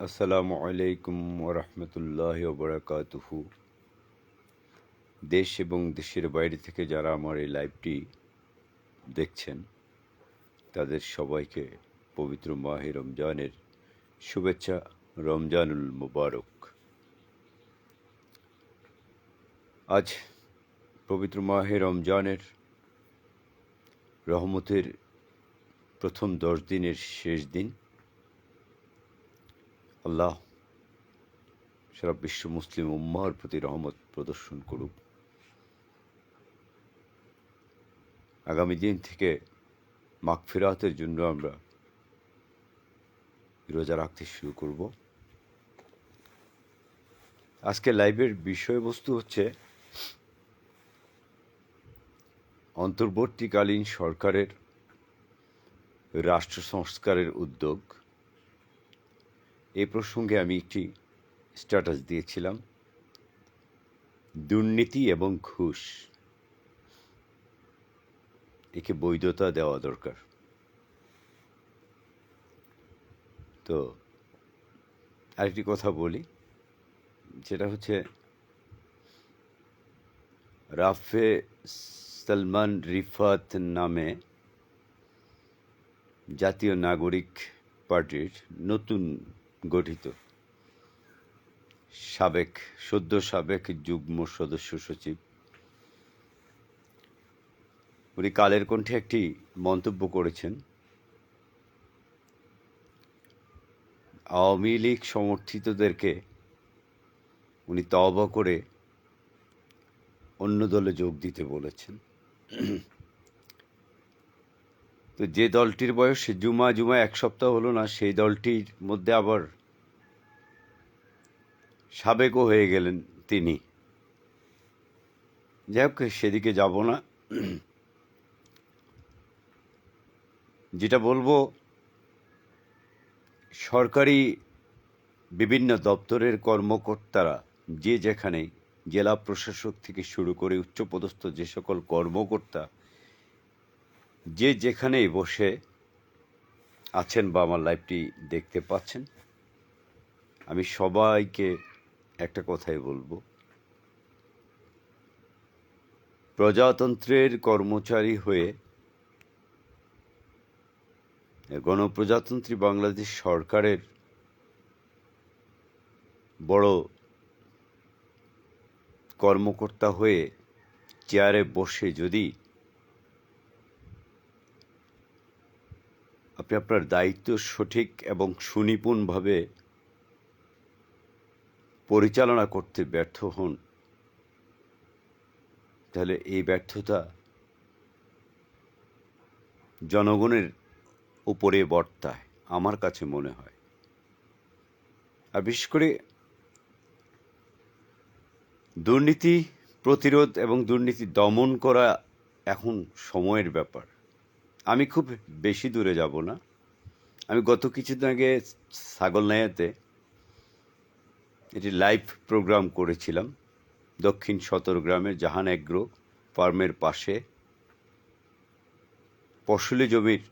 আসসালামু আলাইকুম ওরহমতুল্লাহ বরকাতুহু দেশ এবং দেশের বাইরে থেকে যারা আমার এই লাইভটি দেখছেন, তাদের সবাইকে পবিত্র মাহে রমজানের শুভেচ্ছা, রমজানুল মুবারক। আজ পবিত্র মাহে রমজানের রহমতের প্রথম দশ দিনের শেষ দিন। আল্লাহ সারা বিশ্ব মুসলিম উম্মার প্রতি রহমত প্রদর্শন করুক। আগামী দিন থেকে মাগফিরাতের জন্য আমরা রোজা রাখতে শুরু করব। আজকে লাইভের বিষয়বস্তু হচ্ছে অন্তর্বর্তীকালীন সরকারের রাষ্ট্র সংস্কারের উদ্যোগ। এই প্রসঙ্গে আমি একটি স্ট্যাটাস দিয়েছিলাম। দুর্নীতি এবং ঘুষ। একে বৈধতা দেওয়া দরকার। তো আরেকটি কথা বলি, যেটা হচ্ছে রাফে সলমান রিফাত নামে জাতীয় নাগরিক পার্টির নতুন গঠিত। সাবেক, সদ্য সাবেক যুগ্ম সদস্য সচিব। উনি কালের কণ্ঠে একটি মন্তব্য করেছেন। আওয়ামী লীগ সমর্থিতদেরকে উনি তওবা করে অন্য দলে যোগ দিতে বলেছেন। তো যে দলটির বয়স জুমা জুমা এক সপ্তাহ হলো না, সেই দলটির মধ্যে আবার সাবেকও হয়ে গেলেন তিনি। যাই হোক, সেদিকে যাব না। যেটা বলব, সরকারি বিভিন্ন দপ্তরের কর্মকর্তারা যে যেখানে জেলা প্রশাসক থেকে শুরু করে উচ্চপদস্থ যে সকল কর্মকর্তা যে যেখানেই বসে আছেন বা আমার লাইভটি দেখতে পাচ্ছেন, আমি সবাইকে একটা কথাই বলব। প্রজাতন্ত্রের কর্মচারী হয়ে গণপ্রজাতন্ত্রী বাংলাদেশ সরকারের বড় কর্মকর্তা হয়ে চেয়ারে বসে যদি আপনি আপনার দায়িত্ব সঠিক এবং সুনিপুণভাবে পরিচালনা করতে ব্যর্থ হন, তাহলে এই ব্যর্থতা জনগণের উপরে বর্তায়, আমার কাছে মনে হয়। আর বিশেষ করে দুর্নীতি প্রতিরোধ এবং দুর্নীতি দমন করা এখন সময়ের ব্যাপার। আমি খুব বেশি দূরে যাব না। আমি গত কিছুদিন আগে ছাগলনাইয়াতে এটি লাইভ প্রোগ্রাম করেছিলাম। দক্ষিণ সতরগ্রামের জাহান এগ্রো ফার্মের পাশে। ফসলি জমির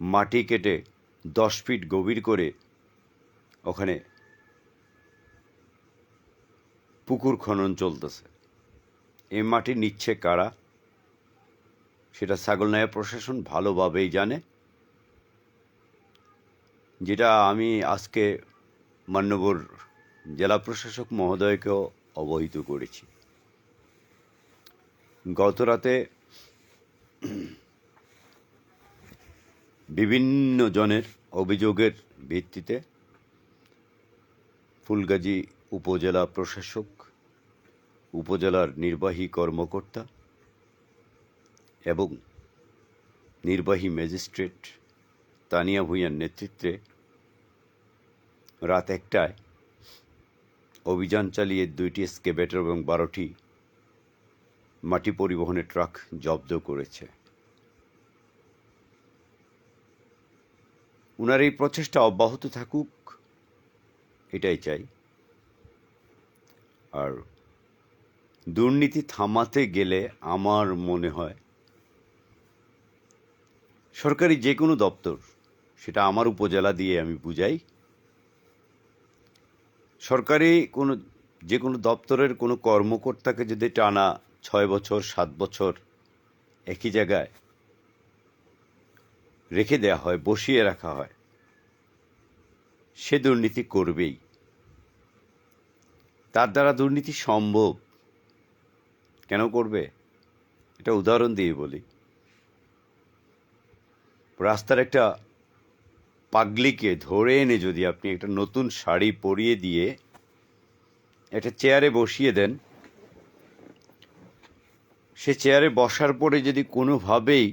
মাটি কেটে দশ ফিট গভীর করে ওখানে পুকুর খনন চলতেছে। এই মাটি নিচ্ছে কারা সেটা ছাগলনাইয়া প্রশাসন ভালোভাবেই জানে। যেটা আমি আজকে মান্যবর জেলা প্রশাসক মহোদয়কেও অবহিত করেছি। গত রাতে বিভিন্ন জনের অভিযোগের ভিত্তিতে ফুলগাজী উপজেলা প্রশাসক, উপজেলার নির্বাহী কর্মকর্তা এবং নির্বাহী ম্যাজিস্ট্রেট তানিয়া ভূঁইয়ার নেতৃত্বে রাত একটায় অভিযান চালিয়ে দুইটি স্কেবেটর এবং বারোটি মাটি পরিবহনের ট্রাক জব্দ করেছে। উনার এই প্রচেষ্টা অব্যাহত থাকুক, এটাই চাই। আর দুর্নীতি থামাতে গেলে আমার মনে হয় সরকারি যে কোনো দপ্তর, সেটা আমার উপজেলা দিয়ে আমি বুঝাই। সরকারি কোনো যে কোনো দপ্তরের কোনো কর্মকর্তাকে যদি টানা ছয় বছর, সাত বছর একই জায়গায় রেখে দেওয়া হয়, বসিয়ে রাখা হয়, সে দুর্নীতি করবেই। তার দ্বারা দুর্নীতি সম্ভব কেন করবে? এটা উদাহরণ দিয়ে বলি। রাস্তার একটা পাগলিকে ধরে এনে যদি আপনি একটা নতুন শাড়ি পরিয়ে দিয়ে একটা চেয়ারে বসিয়ে দেন, সে চেয়ারে বসার পরে যদি কোনোভাবেই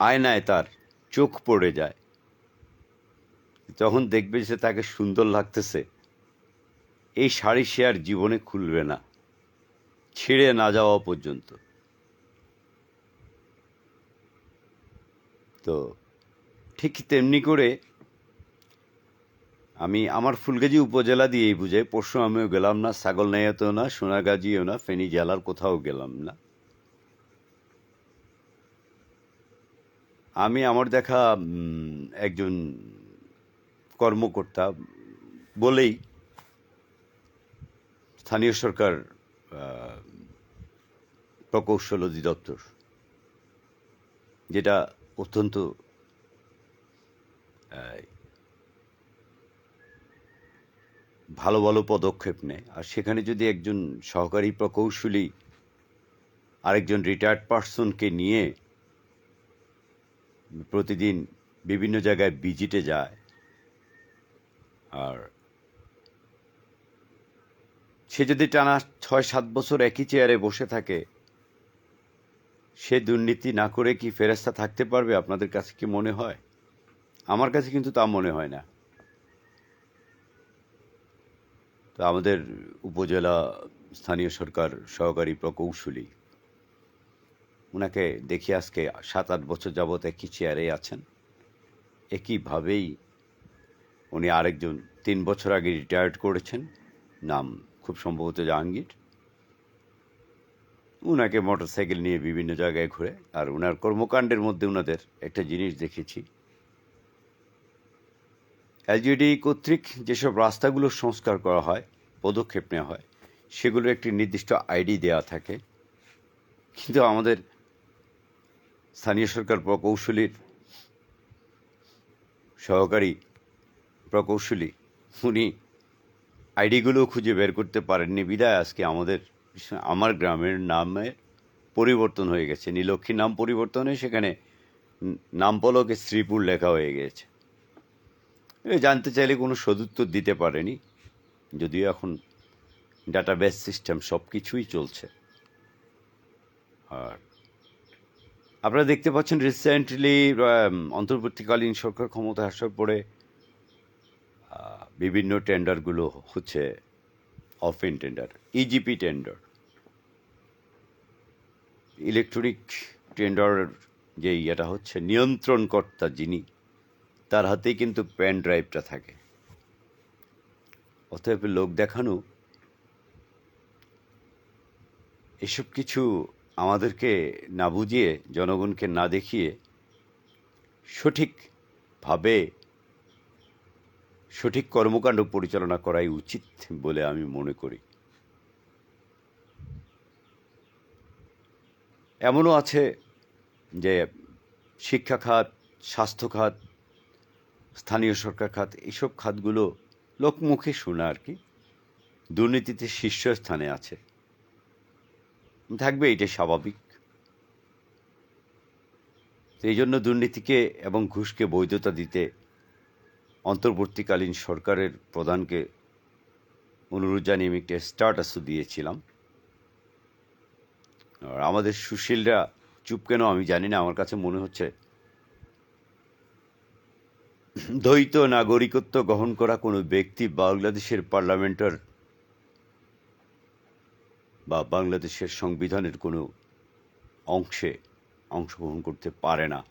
আয়নায় তার চোখ পড়ে যায়, তখন দেখবে যে তাকে সুন্দর লাগতেছে। এই শাড়ি সে আর জীবনে খুলবে না, ছিঁড়ে না যাওয়া পর্যন্ত। তো ঠিক তেমনি করে আমি আমার ফুলগাজী উপজেলা দিয়েই বুঝাই, পরশু আমিও গেলাম না ছাগল নাইয়াতেও না, সোনাগাজীও না, ফেনী জেলার কোথাও গেলাম না। আমি আমার দেখা একজন কর্মকর্তা বলেই স্থানীয় সরকার প্রকৌশল অধিদপ্তর যেটা অত্যন্ত ভালো ভালো পদক্ষেপ নেয়। আর সেখানে যদি একজন সহকারী প্রকৌশলী আরেকজন রিটায়ার্ড পার্সনকে নিয়ে প্রতিদিন বিভিন্ন জায়গায় ভিজিটে যায় আর সে যদি টানা ছয় সাত বছর একই চেয়ারে বসে থাকে সে দুর্নীতি না করে কি ফেরেস্তা থাকতে পারবে? আপনাদের কাছে কি মনে হয়? আমার কাছে কিন্তু তা মনে হয় না। তো আমাদের উপজেলা স্থানীয় সরকার সহকারী প্রকৌশলী ওনাকে দেখি আজকে সাত আট বছর যাবৎ একই চেয়ারে আছেন। একইভাবেই উনি আরেকজন তিন বছর আগে রিটায়ার্ড করেছেন, নাম খুব সম্ভবত জাহাঙ্গীর। উনাকে মোটরসাইকেল নিয়ে বিভিন্ন জায়গায় ঘুরে, আর ওনার কর্মকাণ্ডের মধ্যে ওনাদের একটা জিনিস দেখেছি। এলজিডি কর্তৃক যেসব রাস্তাগুলো সংস্কার করা হয়, পদক্ষেপ নেওয়া হয়, সেগুলোর একটি নির্দিষ্ট আইডি দেওয়া থাকে। কিন্তু আমাদের স্থানীয় সরকার প্রকৌশলীর সহকারী প্রকৌশলী, উনি আইডিগুলো খুঁজে বের করতে পারেননি। বিদায়, আজকে আমাদের আমার গ্রামের নামের পরিবর্তন হয়ে গেছে। নীলক্ষীর নাম পরিবর্তনে সেখানে নাম পলকে শ্রীপুর লেখা হয়ে গেছে। জানতে চাইলে কোনো সদুত্তর দিতে পারেনি। যদিও এখন ডাটাবেস সিস্টেম সব কিছুই চলছে। আর আপনারা দেখতে পাচ্ছেন রিসেন্টলি অন্তর্বর্তীকালীন সরকার ক্ষমতা আসার পরে বিভিন্ন টেন্ডারগুলো হচ্ছে of open tender EGP tender electronic tender যে ইয়েটা হচ্ছে, নিয়ন্ত্রণকর্তা যিনি, তার হাতেই কিন্তু পেন ড্রাইভটা থাকে। অতএব লোক দেখানো, এসব কিছু আমাদেরকে না বুঝিয়ে, জনগণকে না দেখিয়ে, সঠিকভাবে সঠিক কর্মকাণ্ড পরিচালনা করাই উচিত বলে আমি মনে করি। এমনও আছে যে শিক্ষা খাত, স্বাস্থ্য খাত, স্থানীয় সরকার খাত, এইসব খাতগুলো লোকমুখে শোনা আর কি, দুর্নীতিতে শীর্ষস্থানে আছে। থাকবে, এটা স্বাভাবিক। এই জন্য দুর্নীতিকে এবং ঘুষকে বৈধতা দিতে অন্তর্বর্তীকালীন সরকারের প্রধানকে অনুরোধ জানিয়ে আমি একটা স্টার্টাসও দিয়েছিলাম। আর আমাদের সুশীলরা চুপ কেন আমি জানি না, আমার কাছে মনে হচ্ছে দ্বৈত নাগরিকত্ব গ্রহণ করা কোনো ব্যক্তি বাংলাদেশের পার্লামেন্টার বা বাংলাদেশের সংবিধানের কোনো অংশে অংশগ্রহণ করতে পারে না।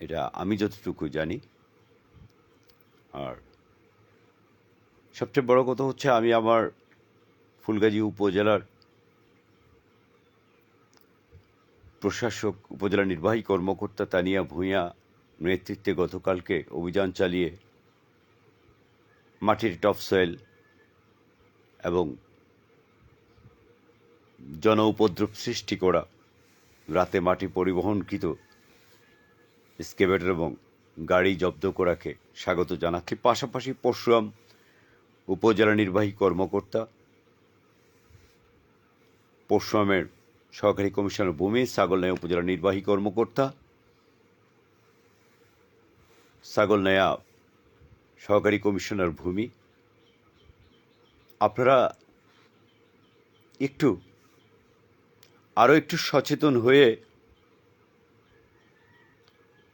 এটা আমি যতটুকু জানি। আর সবচেয়ে বড় কথা হচ্ছে আমি আমার ফুলগাজী উপজেলার প্রশাসক, উপজেলা নির্বাহী কর্মকর্তা তানিয়া ভূঁইয়া নেতৃত্বে গতকালকে অভিযান চালিয়ে মাটির টপসয়েল এবং জন উপদ্রব সৃষ্টি করা, রাতে মাটি পরিবহনকৃত স্কেভেটর এবং গাড়ি জব্দ করাকে স্বাগত জানাচ্ছি। পাশাপাশি পরশুরাম উপজেলা নির্বাহী কর্মকর্তা পরশুরামের সহকারী কমিশনার ভূমি ছাগলনাইয়া উপজেলা নির্বাহী কর্মকর্তা ছাগলনাইয়া সহকারী কমিশনার ভূমি। আপনারা একটু আরও একটু সচেতন হয়ে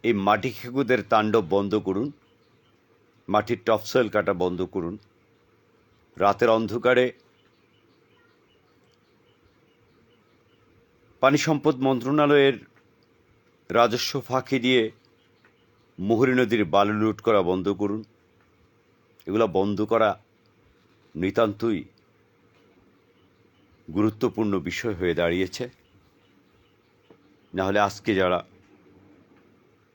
এই মাটি খেকুদের তাণ্ডব বন্ধ করুন, মাটির টপসয়েল কাটা বন্ধ করুন। রাতের অন্ধকারে পানি সম্পদ মন্ত্রণালয়ের রাজস্ব ফাঁকি দিয়ে মুহুরী নদীর বালু লুট করা বন্ধ করুন। এগুলো বন্ধ করা নিতান্তই গুরুত্বপূর্ণ বিষয় হয়ে দাঁড়িয়েছে। নাহলে আজকে যারা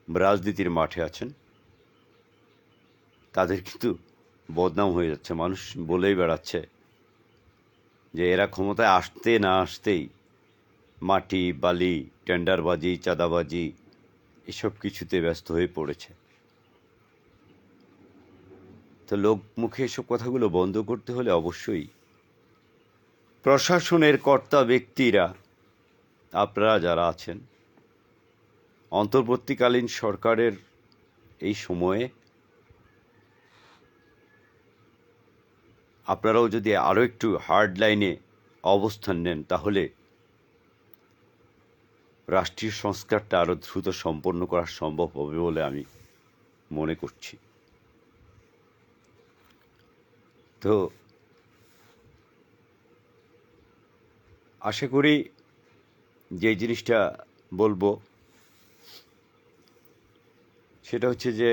রাজনীতির মাঠে আছেন, তাদের কিন্তু বদনাম হয়ে যাচ্ছে। মানুষ বলেই বেড়াচ্ছে যে এরা ক্ষমতায় আসতে না আসতেই মাটি, বালি, টেন্ডারবাজি, চাঁদাবাজি, এসব কিছুতে ব্যস্ত হয়ে পড়েছে। তো লোক মুখে এসব কথাগুলো বন্ধ করতে হলে অবশ্যই প্রশাসনের কর্তা ব্যক্তিরা, আপনারা যারা আছেন, অন্তর্বর্তীকালীন সরকারের এই সময়ে আপনারাও যদি আরও একটু হার্ড লাইনে অবস্থান নেন, তাহলে রাষ্ট্রীয় সংস্কারটা আরও দ্রুত সম্পন্ন করা সম্ভব হবে বলে আমি মনে করছি। তো আশা করি যে জিনিসটা বলব, সেটা হচ্ছে যে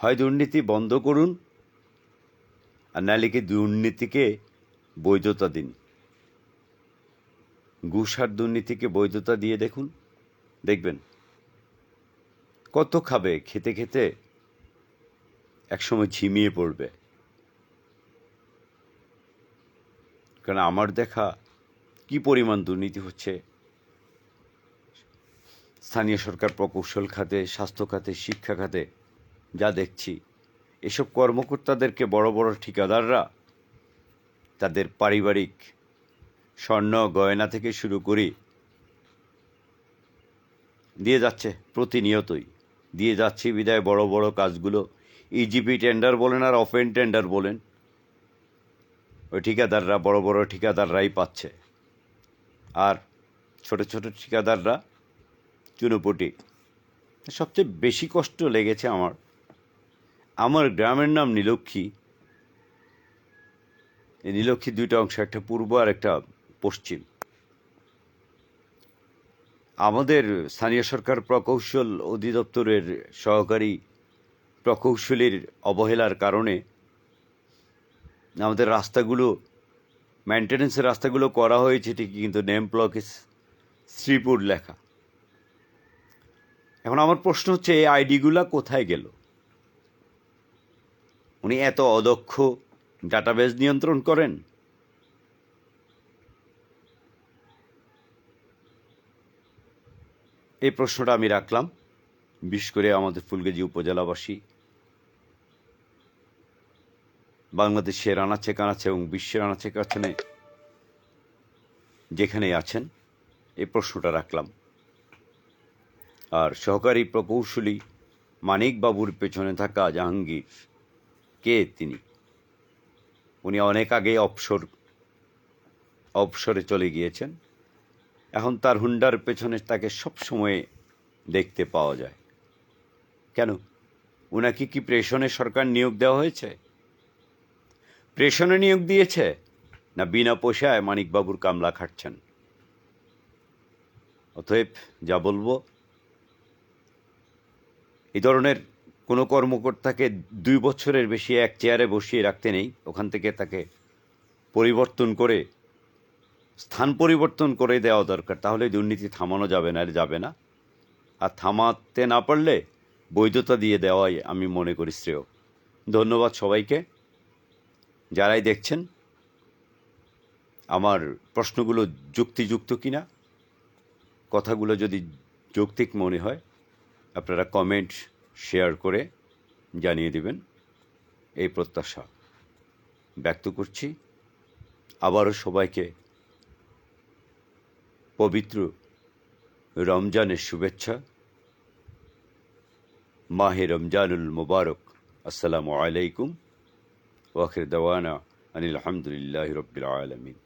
হয় দুর্নীতি বন্ধ করুন আর নালিকে দুর্নীতিকে বৈধতা দিন। ঘুষার দুর্নীতিকে বৈধতা দিয়ে দেখুন। দেখবেন। কত খাবে খেতে খেতে একসময় ঝিমিয়ে পড়বে। কারণ আমার দেখা কি পরিমাণ দুর্নীতি হচ্ছে? স্থানীয় সরকার প্রকৌশল খাতে, স্বাস্থ্য খাতে, শিক্ষা খাতে যা দেখছি, এসব কর্মকর্তাদেরকে বড় বড় ঠিকাদাররা তাদের পারিবারিক স্বর্ণ গয়না থেকে শুরু করে। দিয়ে যাচ্ছে প্রতিনিয়তই। দিয়ে যাচ্ছে বিদায় বড় বড় কাজগুলো। ইজিপি টেন্ডার বলেন আর অফেন টেন্ডার বলেন। ওই ঠিকাদাররা, বড় বড় ঠিকাদাররাই পাচ্ছে। আর ছোট ছোট ঠিকাদাররা চুনোপুটি। সবচেয়ে বেশি কষ্ট লেগেছে আমার। আমার গ্রামের নাম নীলক্ষী। এই নীলক্ষী দুইটা অংশ, একটা পূর্ব আর একটা পশ্চিম। আমাদের স্থানীয় সরকার প্রকৌশল অধিদপ্তরের সহকারী প্রকৌশলীর অবহেলার কারণে আমাদের রাস্তাগুলো মেনটেন্যান্সের রাস্তাগুলো করা হয়েছে ঠিকই কিন্তু নেম ব্লকে শ্রীপুর লেখা। এখন আমার প্রশ্ন হচ্ছে, এই আইডিগুলা কোথায় গেল? উনি এত অদক্ষ ডাটাবেজ নিয়ন্ত্রণ করেন? এই প্রশ্নটা আমি রাখলাম। বিশেষ করে আমাদের ফুলগাজী উপজেলাবাসী বাংলাদেশের আনাচে কানাচে এবং বিশ্বের আনাচে কাছানে যেখানেই আছেন, এই প্রশ্নটা রাখলাম। আর সহকারী প্রকৌশলী মানিক বাবুর পেছনে থাকা জাহাঙ্গীর, কে তিনি? উনি অনেক আগে অবসর, অবসরে চলে গিয়েছেন। এখন তার হুন্ডার পেছনে তাকে সব সময় দেখতে পাওয়া যায়। কেন? ওনাকে কি প্রেষণে সরকার নিয়োগ দেওয়া হয়েছে? প্রেষণে নিয়োগ দিয়েছে না বিনা পয়সায় মানিকবাবুর কামলা খাটছেন? অতএব যা বলব, এই ধরনের কোনো কর্মকর্তাকে দুই বছরের বেশি এক চেয়ারে বসিয়ে রাখতে নেই। ওখান থেকে তাকে পরিবর্তন করে স্থান পরিবর্তন করে দেওয়া দরকার। তাহলে দুর্নীতি থামানো যাবে না, আর যাবে না। আর থামাতে না পারলে বৈধতা দিয়ে দেওয়াই আমি মনে করি শ্রেয়। ধন্যবাদ সবাইকে। যারাই দেখছেন, আমার প্রশ্নগুলো যুক্তিযুক্ত কি না কথাগুলো যদি যৌক্তিক মনে হয়, আপনারা কমেন্ট, শেয়ার করে জানিয়ে দেবেন। এই প্রত্যাশা ব্যক্ত করছি। আবারও সবাইকে পবিত্র রমজানের শুভেচ্ছা। মাহে রমজানুল মুবারক। আসসালামু আলাইকুম। ওয়াখির দাওয়ানা আনিল আলহামদুলিল্লাহ রবিল আলমিন।